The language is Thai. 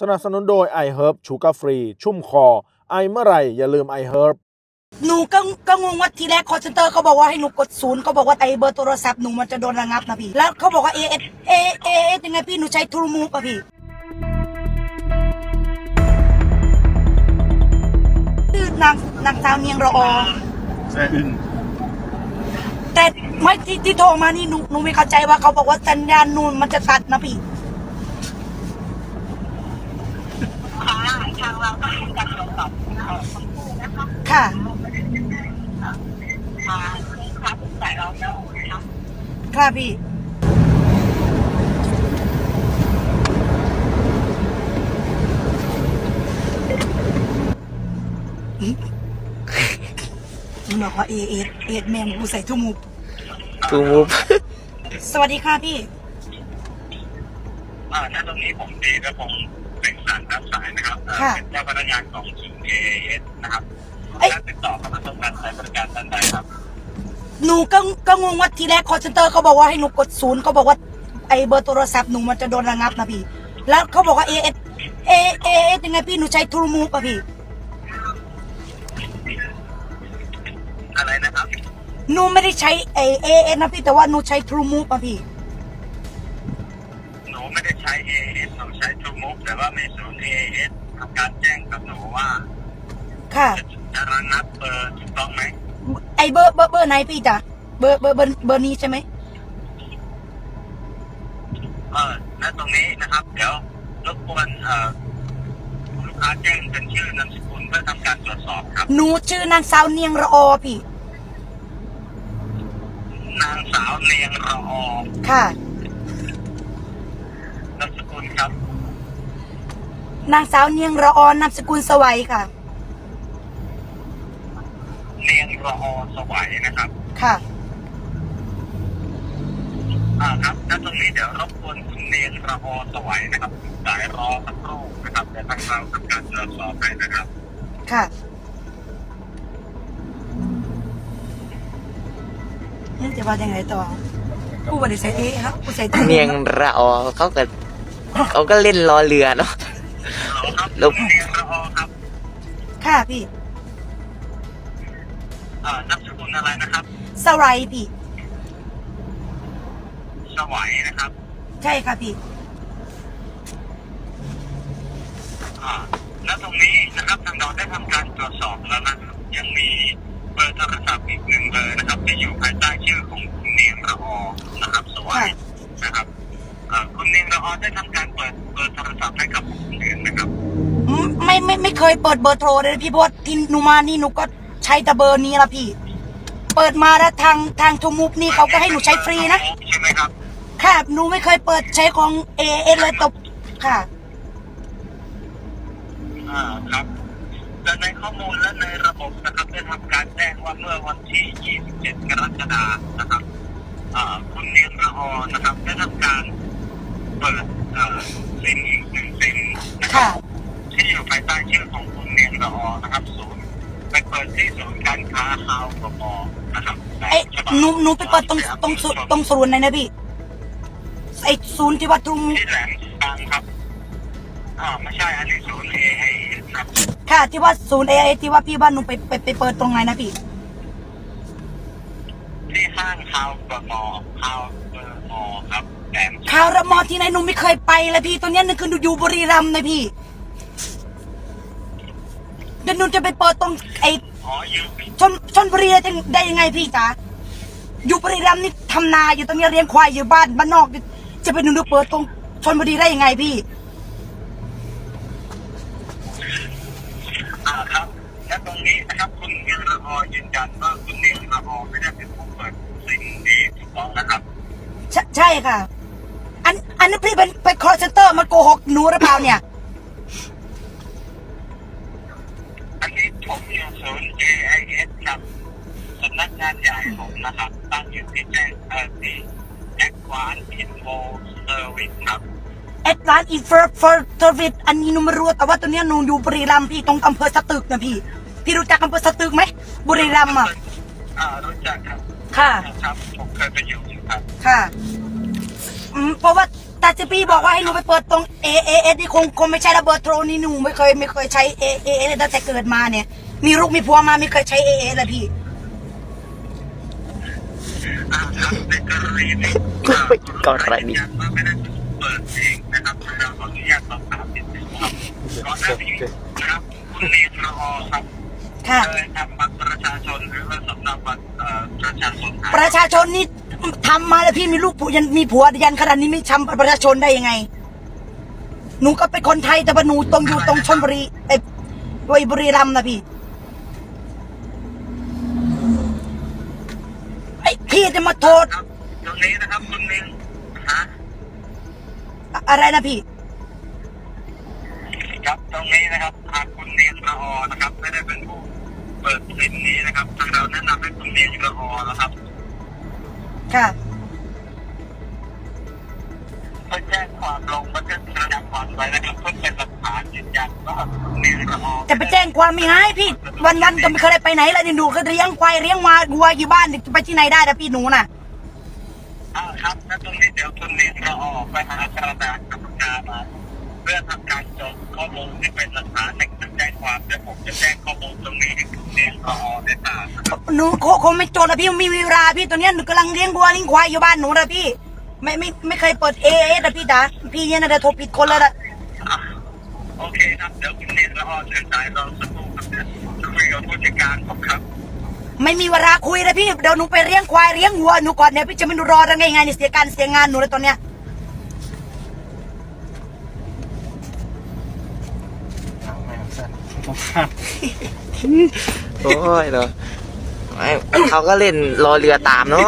สนับสนุนโดย i Herb ชูการ์ฟรี ชุ่มคอ ไอเมื่อไหร่อย่าลืม i Herb หนูก็ก็งงว่าทีแรกคอเซนเตอร์เขาบอกว่าให้หนูกดศูนย์เขาบอกว่าไอเบอร์โทรศัพท์หนูมันจะโดนระงับนะพี่ แล้วเขาบอกว่าเอเอเอเอเอยังไงพี่หนูใช้ทูมูฟอะพี่คือนางนางสาวเนียงรออแซ่อึ้งแต่ไม่ที่ที่โทรมานี่หนูหนูไม่เข้าใจว่าเขาบอกว่าสัญญาณนูนมันจะตัดนะพี่ ค่ะทางเราก็ทำการตรวจสอบของทั้งคู่นะคะค่ะอ่าลูกค้าสงสัยเราแล้วนะคะค่ะพี่หนูบอกว่าเอเอเอแม่หมูใส่ทุ่มูกทูมูฟสวัสดีค่ะพี่ อ่าณตรงนี้ผมดีและผม เป็นสารรับสายนะครับอ่าค่ะเป็นเจ้าพนักงานของศูนย์ AAS นะครับเอ้ยการติดต่อเข้ามาต้องการใช้บริการด้านใดครับ หนูก็ก็งงว่าทีแรกคอเซนเตอร์เขาบอกว่าให้หนูกดศูนย์เขาบอกว่าไอเบอร์โทรศัพท์หนูมันจะโดนระงับนะพี่ แล้วเขาบอกว่าเอเอเอเอเอยังไงพี่หนูใช้ทูมูฟอะพี่ อะไรนะครับ หนูไม่ได้ใช้เอเอเอนะพี่แต่ว่าหนูใช้ทูมูฟอะพี่ หนูไม่ได้ใช้ AAS ห นูใช้ True Move แต่ว่ามีศูนย์ AAS ทำการแจ้งกับหนูว่าค่ะ จะระงับเบอร์ถูกต้องไหมไอเบอร์เบอร์เบอร์ไหนพี่จ๊ะเบอร์เบอร์เบอร์เบอร์นี้ใช่ไหมเออณตรงนี้นะครับ เดี๋ยวรบกวนเอ่อลูกค้าแจ้งเป็นชื่อนามสกุลเพื่อทำการตรวจสอบครับ หนูชื่อนางสาวเนียงระออพี่ นางสาวเนียงระออค่ะ นามสกุลครับ นางสาวเนียงระออนามสกุลสวัยค่ะ เนียงระออสวัยนะครับ ค่ะ อ่าครับณตรงนี้เดี๋ยวรบกวนคุณเนียงระออสวัยนะครับสายรอสักครู่นะครับเดี๋ยวทางเราทำการตรวจสอบให้นะครับ ค่ะนี่จะว่ายังไงต่อผู้บริษัทเอะครับผู้ใส่ถุเนียงระออเขาก็เขาก็เล่นรอเรือเนาะฮัลโหลครับ แล้วคุณเนียงระออครับค่ะพี่อ่านามสกุลอะไรนะครับสวัยพี่ สวัยนะครับใช่ค่ะพี่ อ่าณตรงนี้นะครับทางเราได้ทำการตรวจสอบแล้วนะครับยังมีเบอร์โทรศัพท์อีกหนึ่งเบอร์นะครับที่อยู่ภายใต้ชื่อของคุณเนียงระออนะครับสวัยนะครับอ่าคุณเนียงระออได้ทำการเปิดเบอร์โทรศัพท์ให้กับคุณเนียงนะครับอืมไม่ไม่ไม่เคยเปิดเบอร์โทรเลยนะพี่เพราะว่าที่หนูมานี่หนูก็ใช้แต่เบอร์นี้ละพี่ เปิดมาแล้วทางทางทูมูฟนี่เขาก็ให้หนูใช้ฟรีนะใช่ไหมครับค่ะหนูไม่เคยเปิดใช้ของเอเอเลยตบค่ะ อ่าครับแต่ในข้อมูลและในระบบนะครับได้ทำการแจ้งว่าเมื่อวันที่ 27 กรกฎาคมนะครับอ่าคุณเนียงระออนะครับได้ทำการ เปิดเอ่อซิมอีกหนึ่งซิมนะครัค่ะ บ ที่อยู่ภายใต้ชื่อของคุณเนียงระออนะครับศูนย์ไปเปิดที่ศูนย์การค้าฮาวกมอนะครับไอ้หนูหนูไปเปิดตรงตรงศูนย์ตรงศูนย์ไหนนะพี่ไอ้ศูนย์ที่วัดทุ่งที่แหลมทางครับอ่าไม่ใช่อันนี้ศูนย์เอไอครับค่ะที่ว่าศูนย์เอไอที่ว่าพี่บ้านหนูไปไปไปเปิดตรงไหนนะพี่ ที่ห้างฮาวกมอฮาวเบอร์มอครับ แหลมข่าวระมอที่ไหนหนูไม่เคยไปเลยพี่ตัวเนี้ยนึกคือหนูอยู่บุรีรัมย์นะพี่เดี๋ยวหนูจะไปเปิดตรงไอ้อ๋ออยู่ชนชนบุรีได้ได้ยังไงพี่จ๋าอยู่บุรีรัมย์นี่ทำนาอยู่ตรงนี้เลี้ยงควายอยู่บ้านบ้านนอกนี่จะไปหนูเปิดตรงชนบุรีได้ยังไงพี่อ่าครับและตรงนี้นะครับคุณเนียงระออยืนยันว่าคุณเนียงระออไม่ได้เป็นผู้เปิดสิ่งนี้ถูกต้องนะครับ ใช่ใช่ค่ะ อันอันนี้พี่เป็นไปคอร์เซนเตอร์มาโกหกหนูหรือเปล่าเนี่ย อันนี้ผมอยู่ศูนย์ AIS ครับสำนักงานใหญ่ผมนะครับ ตั้งอยู่ที่แจ้งเอ่อที่ Advanced Info Service ครับ แอดลานอีเฟอร์เฟอร์เทอร์วิสอันนี้หนูไม่รู้แต่ว่าตัวเนี้ยหนูอยู่บุรีรัมย์พี่ตรงอำเภอสตึกนะพี่ พี่รู้จักอำเภอสตึกไหมบุรีรัมย์อะ อ่ารู้จักครับค่ะ ครับ ผมเคยไปอยู่อยู่ครับ ค่ะอืมเพราะว่า แต่ที่พี่บอกว่าให้หนูไปเปิดตรง A A S นี่คงคงไม่ใช่ระเบิดโทรนี่หนูไม่เคยไม่เคยใช้ A A S ตั้งแต่เกิดมาเนี่ย มีลูกมีผัวมาไม่เคยใช้ A A S เลยพี่อ่าครับในกรณีนี้กรณียังไม่ได้เปิดเองนะครับเราขออนุญาตสอบถามนิดนึงครับก่อนหน้านี้นะครับคุณเนตรอครับค่ะเคยทำบัตรประชาชนหรือว่าสำเนาบัตรเอ่อประชาชนหายประชาชนนี่ ทำมาแล้วพี่มีลูกผัวยันมีผัวยันขนาดนี้ไม่ทำบัตรประชาชนได้ยังไง หนูก็เป็นคนไทยแต่ว่าหนูตรงอยู่ตรงชลบุรีไอ้ไว้บุรีรัมย์นะพี่ไอ้พี่จะมาโทษครับตรงนี้นะครับคุณเนงฮะอะอะไรนะพี่ ครับตรงนี้นะครับหากคุณเนตรอนะครับ ไม่ได้เป็นผู้เปิดสินนี้นะครับทางเราแนะนำให้คุณเนตรอนะครับ ค่ะ เพื่อแจ้งความลงบันทึกประจำวันไว้นะครับเพื่อเป็นหลักฐานยืนยันว่าคุณเนตรอจะไปแจ้งความไม่ให้พี่ วันวันก็ไม่เคยได้ไปไหนเลยนี่หนูก็เลี้ยงควายเลี้ยงวัววัวอยู่บ้านจะไปที่ไหนได้นะพี่หนูน่ะ อ่าครับแล้วตรงนี้เดี๋ยวคุณเนตรอไปหาคณะกรรมการมา เพื่อทำการจดข้อมูลที่เป็นหลักฐานในการแจ้งความเดี๋ยวผมจะแจ้งข้อมูลตรงนี้ให้คุณเนตรอได้ทราบนะครับหนูคงคงไม่โจทย์นะพี่มีเวลาพี่ตัวเนี้ยหนูกำลังเลี้ยงวัวเลี้ยงควายอยู่บ้านหนูนะพี่ ไม่ไม่ไม่เคยเปิดเอเอนะพี่จ๋าพี่เนี่ยน่าจะโทรผิดคนแล้วล่ะอะโอเคครับเดี๋ยวคุณเนตรอเชิญสายเราสักครู่ครับเดี๋ยวจะคุยกับผู้จัดการผมครับ ไม่มีเวลาคุยนะพี่เดี๋ยวหนูไปเลี้ยงควายเลี้ยงวัวหนูก่อนเนี่ยพี่จะไม่ดูรอได้ไงไงเนี่ยเสียการเสียงานหนูเลยตอนเนี้ย โอ้ยเนาะไม่เขาก็เล่นรอเรือตามเนาะ